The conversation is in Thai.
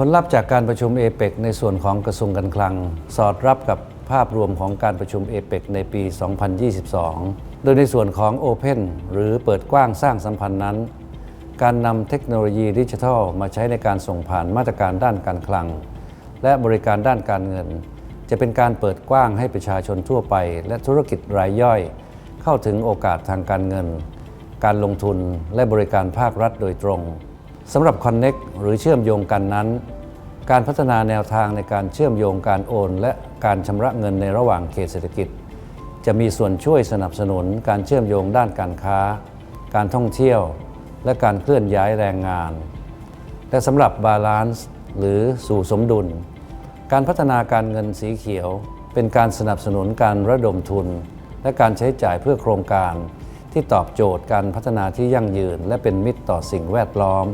ผลลัพธ์จากการประชุมเอเปกในส่วนของกระทรวงการคลัง สอดรับกับภาพรวมของการประชุมเอเปกในปี 2022 โดยในส่วนของ Open หรือเปิดกว้างสร้างสัมพันธ์นั้น การนำเทคโนโลยีดิจิทัล มาใช้ในการส่งผ่านมาตรการด้านการคลัง และบริการด้านการเงิน จะเป็นการเปิดกว้างให้ประชาชนทั่วไป และธุรกิจรายย่อย เข้าถึงโอกาสทางการเงิน การลงทุนและบริการภาครัฐโดยตรงสำหรับ Connect หรือเชื่อมโยงกันนั้น การพัฒนาแนวทางในการเชื่อมโยงการโอน และการชำระเงินในระหว่างเขตเศรษฐกิจ จะมีส่วนช่วยสนับสนุนการเชื่อมโยงด้านการค้า การท่องเที่ยว และการเคลื่อนย้ายแรงงาน และสำหรับบาลานซ์หรือสู่สมดุล การพัฒนาการเงินสีเขียว เป็นการสนับสนุนการระดมทุน และการใช้จ่ายเพื่อโครงการ ที่ตอบโจทย์การพัฒนาที่ยั่งยืน และเป็นมิตรต่อสิ่งแวดล้อม